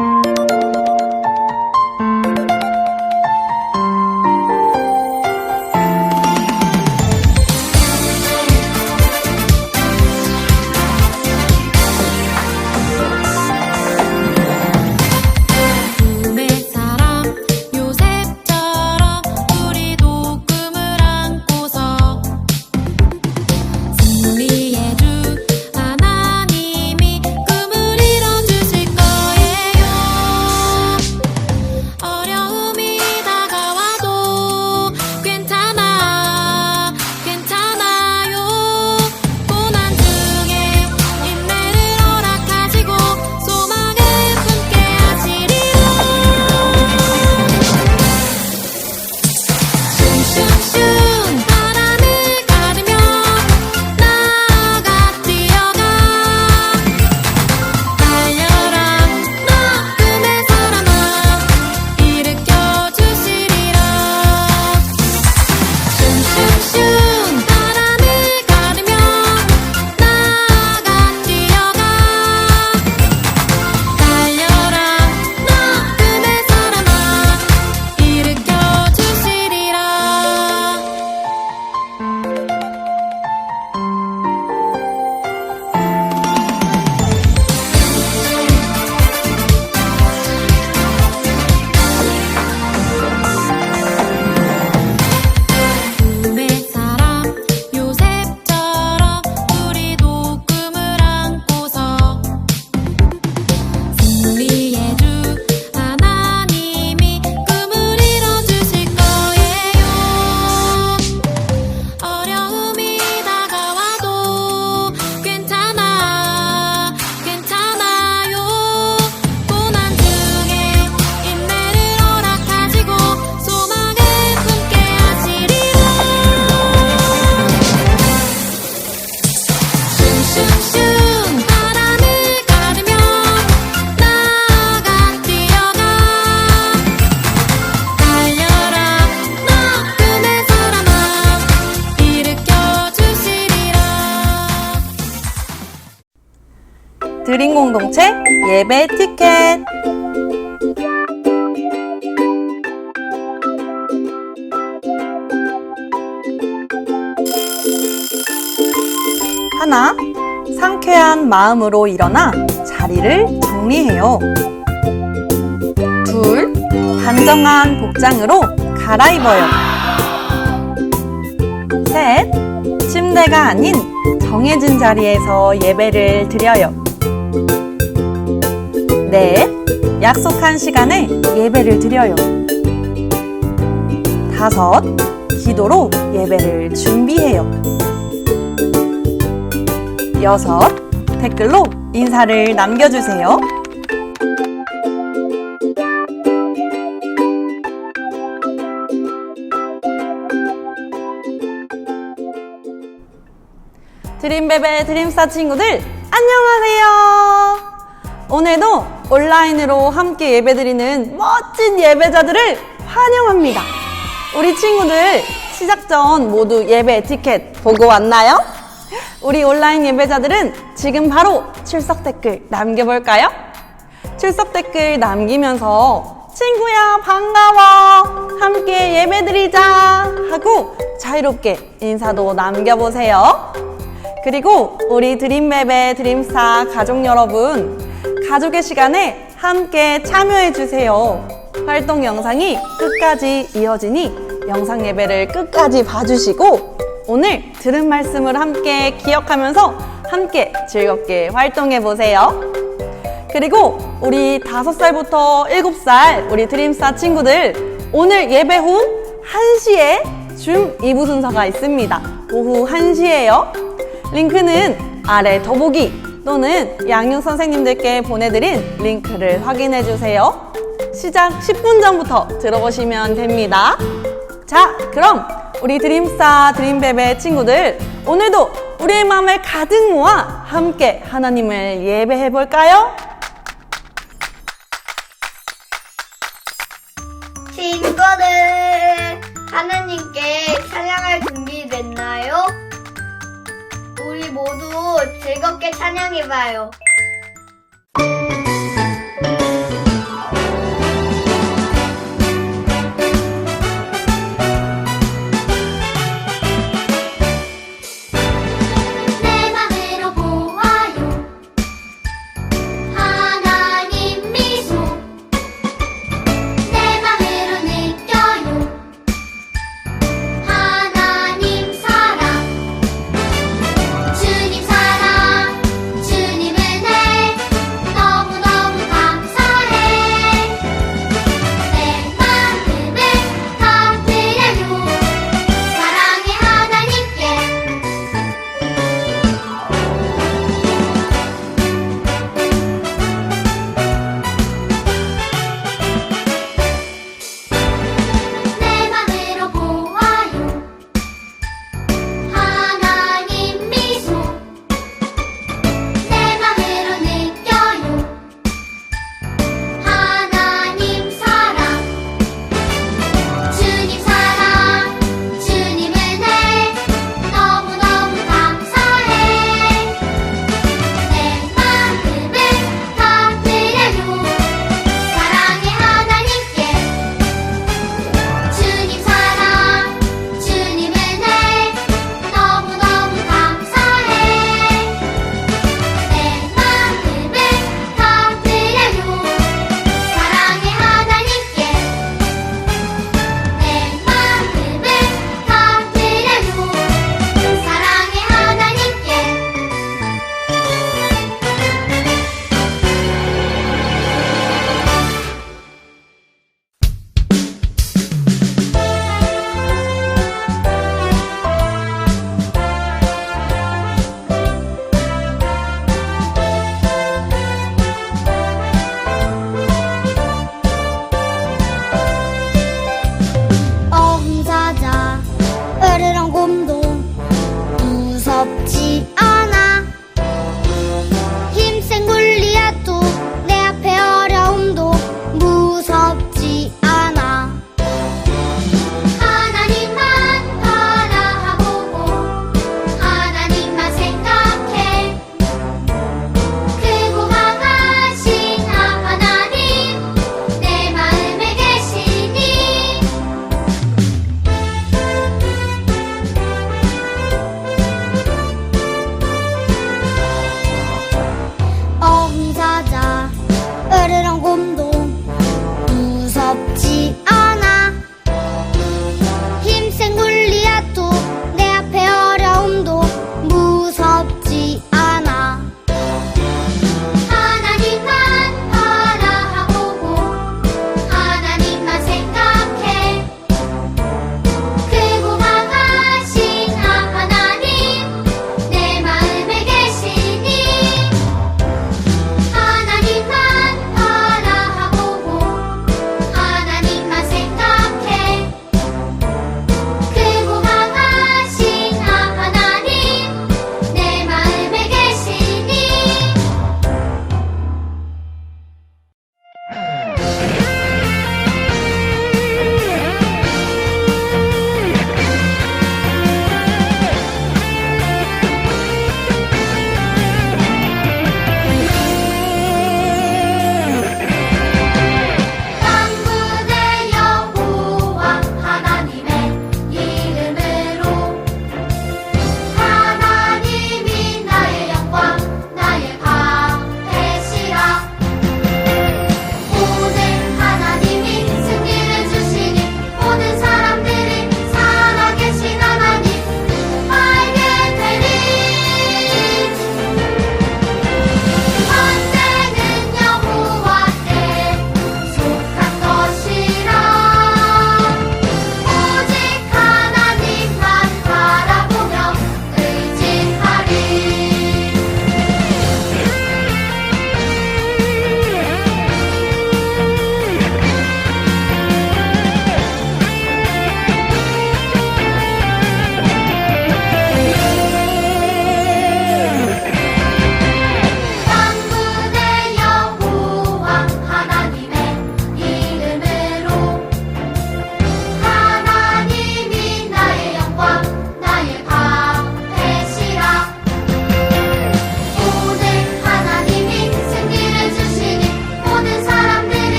you 마음으로 일어나 자리를 정리해요. 둘, 단정한 복장으로 갈아입어요. 셋, 침대가 아닌 정해진 자리에서 예배를 드려요. 넷, 약속한 시간에 예배를 드려요. 다섯, 기도로 예배를 준비해요. 여섯, 댓글로 인사를 남겨주세요. 드림베베 드림스타 친구들 안녕하세요. 오늘도 온라인으로 함께 예배드리는 멋진 예배자들을 환영합니다. 우리 친구들 시작 전 모두 예배 티켓 보고 왔나요? 우리 온라인 예배자들은 지금 바로 출석 댓글 남겨볼까요? 출석 댓글 남기면서 친구야 반가워 함께 예배드리자 하고 자유롭게 인사도 남겨보세요. 그리고 우리 드림맵의 드림스타 가족 여러분, 가족의 시간에 함께 참여해 주세요. 활동 영상이 끝까지 이어지니 영상 예배를 끝까지 봐주시고 오늘 들은 말씀을 함께 기억하면서 함께 즐겁게 활동해 보세요. 그리고 우리 다섯 살부터 일곱 살 우리 드림스타 친구들 오늘 예배 후 1시에 줌 2부 순서가 있습니다. 오후 1시에요. 링크는 아래 더보기 또는 양육 선생님들께 보내드린 링크를 확인해 주세요. 시작 10분 전부터 들어오시면 됩니다. 자, 그럼 우리 드림스타 드림베베 친구들 오늘도 우리의 마음을 가득 모아 함께 하나님을 예배해 볼까요? 친구들 하나님께 찬양할 준비 됐나요? 우리 모두 즐겁게 찬양해봐요.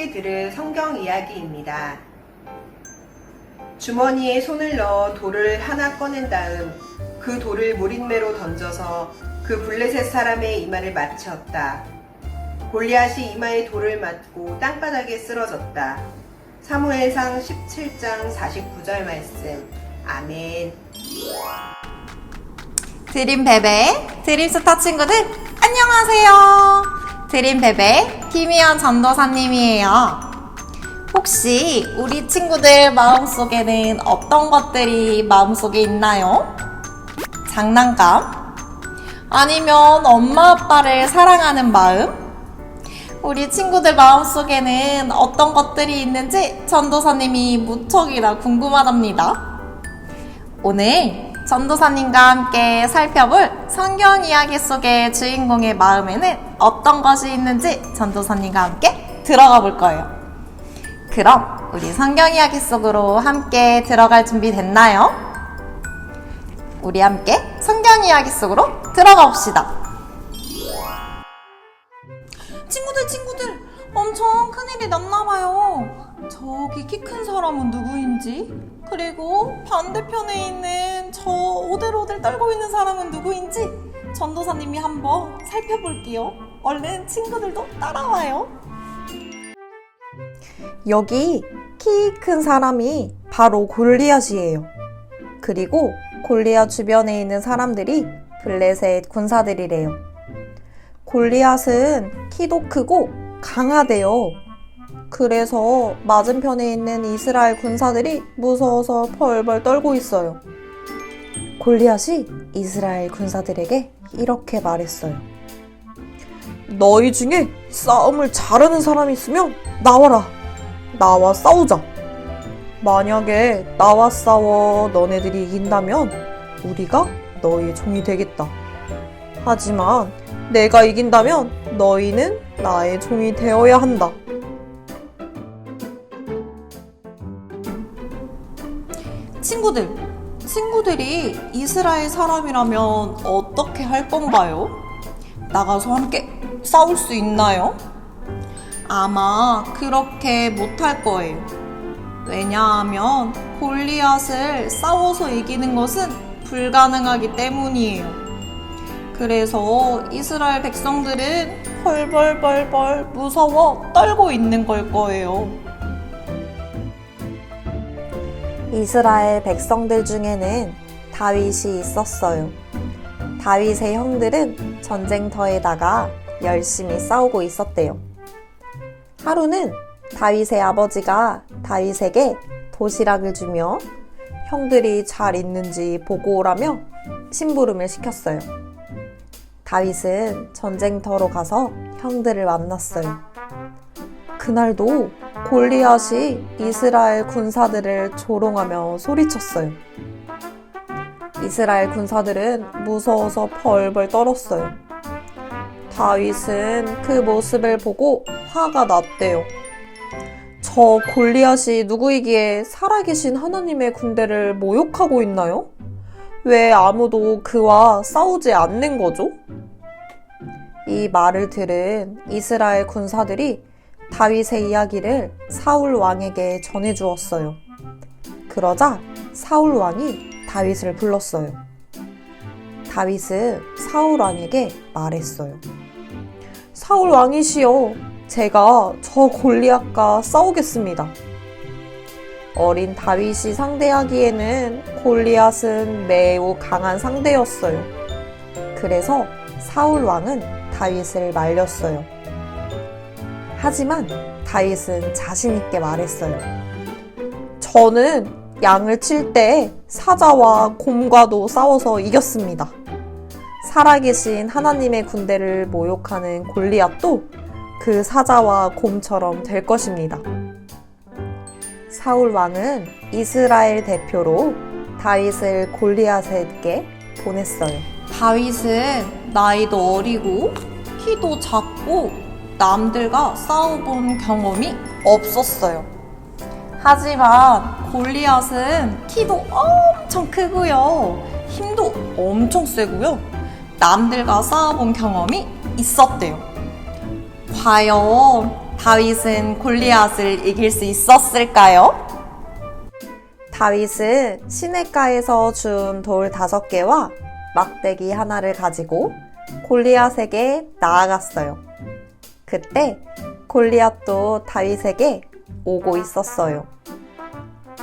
함께 들을 성경 이야기입니다. 주머니에 손을 넣어 돌을 하나 꺼낸 다음 그 돌을 무린매로 던져서 그 블레셋 사람의 이마를 맞췄다. 골리앗이 이마에 돌을 맞고 땅바닥에 쓰러졌다. 사무엘상 17장 49절 말씀. 아멘. 드림 베베, 드림스타 친구들, 안녕하세요. 드림베베, 김희연 전도사님이에요. 혹시 우리 친구들 마음속에는 어떤 것들이 마음속에 있나요? 장난감? 아니면 엄마 아빠를 사랑하는 마음? 우리 친구들 마음속에는 어떤 것들이 있는지 전도사님이 무척이나 궁금하답니다. 오늘 전도사님과 함께 살펴볼 성경 이야기 속의 주인공의 마음에는 어떤 것이 있는지 전도사님과 함께 들어가 볼 거예요. 그럼 우리 성경 이야기 속으로 함께 들어갈 준비 됐나요? 우리 함께 성경 이야기 속으로 들어가 봅시다. 친구들, 친구들, 엄청 큰일이 났나봐요. 저기 키 큰 사람은 누구인지, 그리고 반대편에 있는 저 오들오들 떨고 있는 사람은 누구인지 전도사님이 한번 살펴볼게요. 얼른 친구들도 따라와요. 여기 키 큰 사람이 바로 골리앗이에요. 그리고 골리앗 주변에 있는 사람들이 블레셋 군사들이래요. 골리앗은 키도 크고 강하대요. 그래서 맞은편에 있는 이스라엘 군사들이 무서워서 벌벌 떨고 있어요. 골리앗이 이스라엘 군사들에게 이렇게 말했어요. 너희 중에 싸움을 잘하는 사람이 있으면 나와라. 나와 싸우자. 만약에 나와 싸워 너네들이 이긴다면 우리가 너희의 종이 되겠다. 하지만 내가 이긴다면 너희는 나의 종이 되어야 한다. 친구들, 친구들이 이스라엘 사람이라면 어떻게 할 건가요? 나가서 함께 싸울 수 있나요? 아마 그렇게 못할 거예요. 왜냐하면 골리앗을 싸워서 이기는 것은 불가능하기 때문이에요. 그래서 이스라엘 백성들은 벌벌벌벌 무서워 떨고 있는 걸 거예요. 이스라엘 백성들 중에는 다윗이 있었어요. 다윗의 형들은 전쟁터에다가 열심히 싸우고 있었대요. 하루는 다윗의 아버지가 다윗에게 도시락을 주며 형들이 잘 있는지 보고 오라며 심부름을 시켰어요. 다윗은 전쟁터로 가서 형들을 만났어요. 그날도 골리앗이 이스라엘 군사들을 조롱하며 소리쳤어요. 이스라엘 군사들은 무서워서 벌벌 떨었어요. 다윗은 그 모습을 보고 화가 났대요. 저 골리앗이 누구이기에 살아계신 하나님의 군대를 모욕하고 있나요? 왜 아무도 그와 싸우지 않는 거죠? 이 말을 들은 이스라엘 군사들이 다윗의 이야기를 사울 왕에게 전해 주었어요. 그러자 사울 왕이 다윗을 불렀어요. 다윗은 사울 왕에게 말했어요. 사울 왕이시여, 제가 저 골리앗과 싸우겠습니다. 어린 다윗이 상대하기에는 골리앗은 매우 강한 상대였어요. 그래서 사울 왕은 다윗을 말렸어요. 하지만 다윗은 자신있게 말했어요. 저는 양을 칠 때 사자와 곰과도 싸워서 이겼습니다. 살아계신 하나님의 군대를 모욕하는 골리앗도 그 사자와 곰처럼 될 것입니다. 사울 왕은 이스라엘 대표로 다윗을 골리앗에게 보냈어요. 다윗은 나이도 어리고 키도 작고 남들과 싸워본 경험이 없었어요. 하지만 골리앗은 키도 엄청 크고요. 힘도 엄청 세고요. 남들과 싸워본 경험이 있었대요. 과연 다윗은 골리앗을 이길 수 있었을까요? 다윗은 시내가에서 준 돌 다섯 개와 막대기 하나를 가지고 골리앗에게 나아갔어요. 그때 골리앗도 다윗에게 오고 있었어요.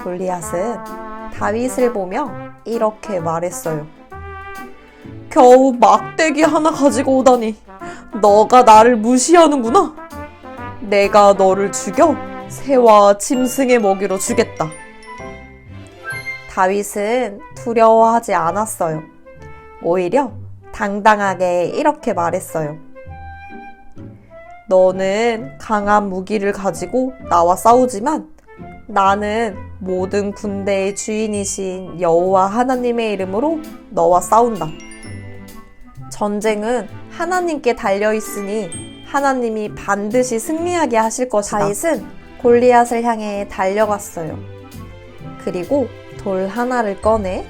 골리앗은 다윗을 보며 이렇게 말했어요. 겨우 막대기 하나 가지고 오다니. 너가 나를 무시하는구나. 내가 너를 죽여 새와 짐승의 먹이로 주겠다. 다윗은 두려워하지 않았어요. 오히려 당당하게 이렇게 말했어요. 너는 강한 무기를 가지고 나와 싸우지만 나는 모든 군대의 주인이신 여호와 하나님의 이름으로 너와 싸운다. 전쟁은 하나님께 달려 있으니 하나님이 반드시 승리하게 하실 것이다. 다윗은 골리앗을 향해 달려갔어요. 그리고 돌 하나를 꺼내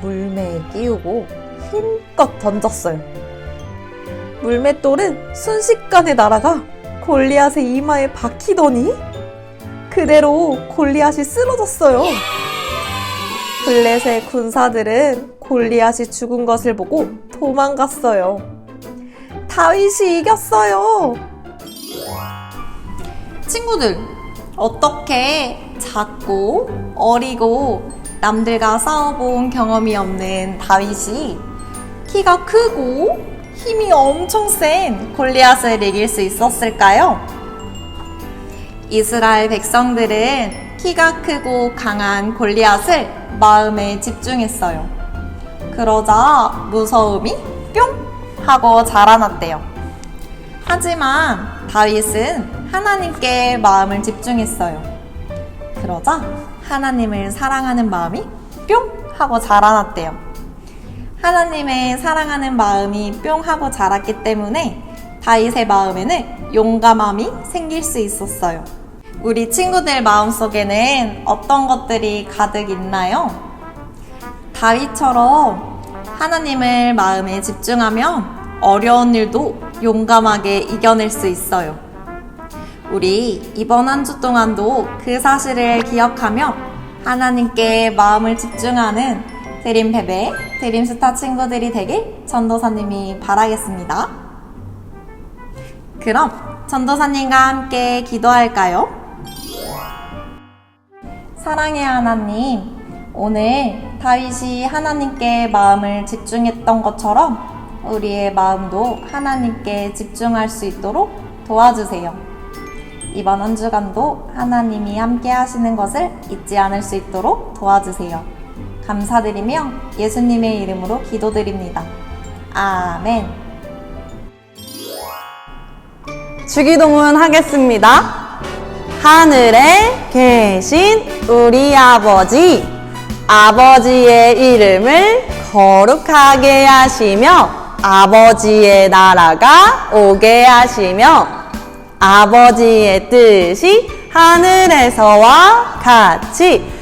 물매에 끼우고 힘껏 던졌어요. 물맷돌은 순식간에 날아가 골리앗의 이마에 박히더니 그대로 골리앗이 쓰러졌어요. 블렛의 군사들은 골리앗이 죽은 것을 보고 도망갔어요. 다윗이 이겼어요. 친구들, 어떻게 작고 어리고 남들과 싸워본 경험이 없는 다윗이 키가 크고 힘이 엄청 센 골리앗을 이길 수 있었을까요? 이스라엘 백성들은 키가 크고 강한 골리앗을 마음에 집중했어요. 그러자 무서움이 뿅 하고 자라났대요. 하지만 다윗은 하나님께 마음을 집중했어요. 그러자 하나님을 사랑하는 마음이 뿅 하고 자라났대요. 하나님의 사랑하는 마음이 뿅 하고 자랐기 때문에 다윗의 마음에는 용감함이 생길 수 있었어요. 우리 친구들 마음속에는 어떤 것들이 가득 있나요? 다윗처럼 하나님을 마음에 집중하면 어려운 일도 용감하게 이겨낼 수 있어요. 우리 이번 한 주 동안도 그 사실을 기억하며 하나님께 마음을 집중하는 드림페베, 드림 스타 친구들이 되길 전도사님이 바라겠습니다. 그럼 전도사님과 함께 기도할까요? 사랑의 하나님, 오늘 다윗이 하나님께 마음을 집중했던 것처럼 우리의 마음도 하나님께 집중할 수 있도록 도와주세요. 이번 한 주간도 하나님이 함께 하시는 것을 잊지 않을 수 있도록 도와주세요. 감사드리며 예수님의 이름으로 기도드립니다. 아멘. 주기도문 하겠습니다. 하늘에 계신 우리 아버지, 아버지의 이름을 거룩하게 하시며 아버지의 나라가 오게 하시며 아버지의 뜻이 하늘에서와 같이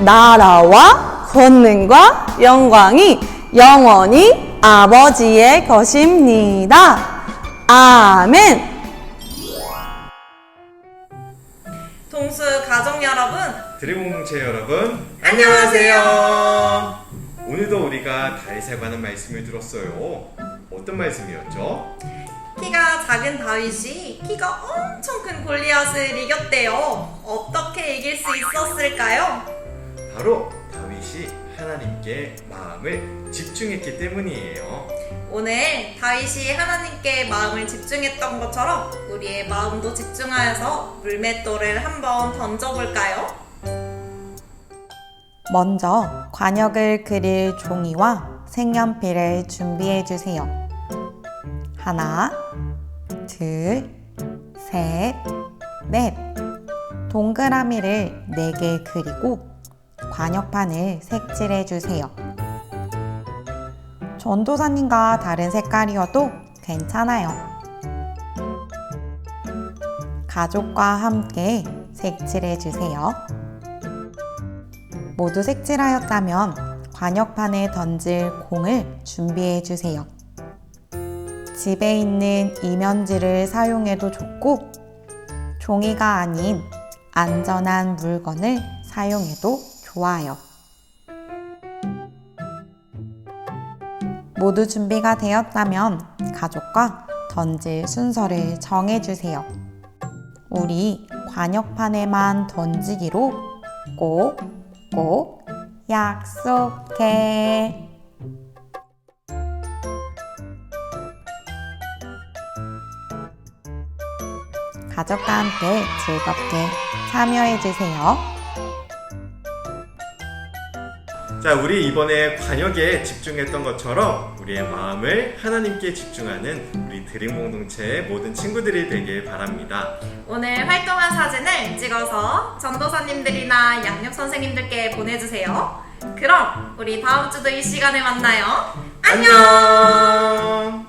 나라와 권능과 영광이 영원히 아버지의 것입니다. 아멘. 동수 가족 여러분, 공채 여러분 안녕하세요. 오늘도 우리가 다윗에 관한 말씀을 들었어요. 어떤 말씀이었죠? 키가 작은 다윗이 키가 엄청 큰 골리앗을 이겼대요. 어떻게 이길 수 있었을까요? 바로 다윗이 하나님께 마음을 집중했기 때문이에요. 오늘 다윗이 하나님께 마음을 집중했던 것처럼 우리의 마음도 집중하여서 물맷돌을 한번 던져볼까요? 먼저 관역을 그릴 종이와 색연필을 준비해 주세요. 하나, 둘, 셋, 넷. 동그라미를 네개 그리고 관역판을 색칠해 주세요. 전도사님과 다른 색깔이어도 괜찮아요. 가족과 함께 색칠해 주세요. 모두 색칠하였다면 관역판에 던질 공을 준비해 주세요. 집에 있는 이면지를 사용해도 좋고 종이가 아닌 안전한 물건을 사용해도 좋아요. 모두 준비가 되었다면 가족과 던질 순서를 정해주세요. 우리 관역판에만 던지기로 꼭, 꼭 약속해. 가족과 함께 즐겁게 참여해주세요. 자, 우리 이번에 관역에 집중했던 것처럼 우리의 마음을 하나님께 집중하는 우리 드림 공동체의 모든 친구들이 되길 바랍니다. 오늘 활동한 사진을 찍어서 전도사님들이나 양육 선생님들께 보내주세요. 그럼 우리 다음 주도 이 시간에 만나요. 안녕! 안녕!